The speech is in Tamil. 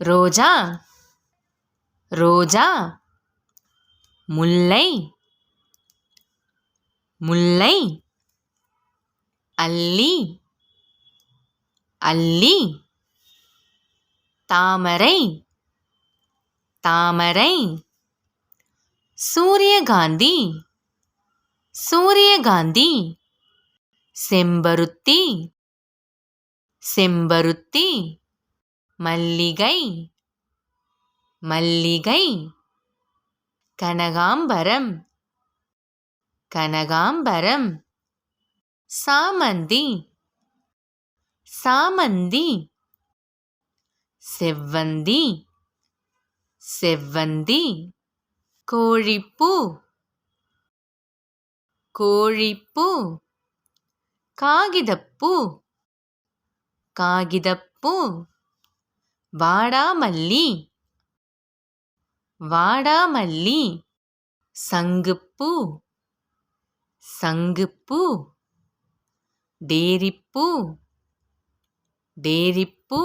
ரோஜா ரோஜா முல்லை முல்லை அல்லி அல்லி தாமரை தாமரை சூரியகாந்தி சூரியகாந்தி செம்பருத்தி செம்பருத்தி மல்லிகை மல்லிகை கனகாம்பரம் கனகாம்பரம் சாமந்தி சாமந்தி செவ்வந்தி செவ்வந்தி கோழிப்பூ கோழிப்பூ காகிதப்பூ காகிதப்பூ வாடாமல்லி வாடாமல்லி சங்குப்பூ. சங்குப்பூ. டேரிப்பூ. டேரிப்பூ.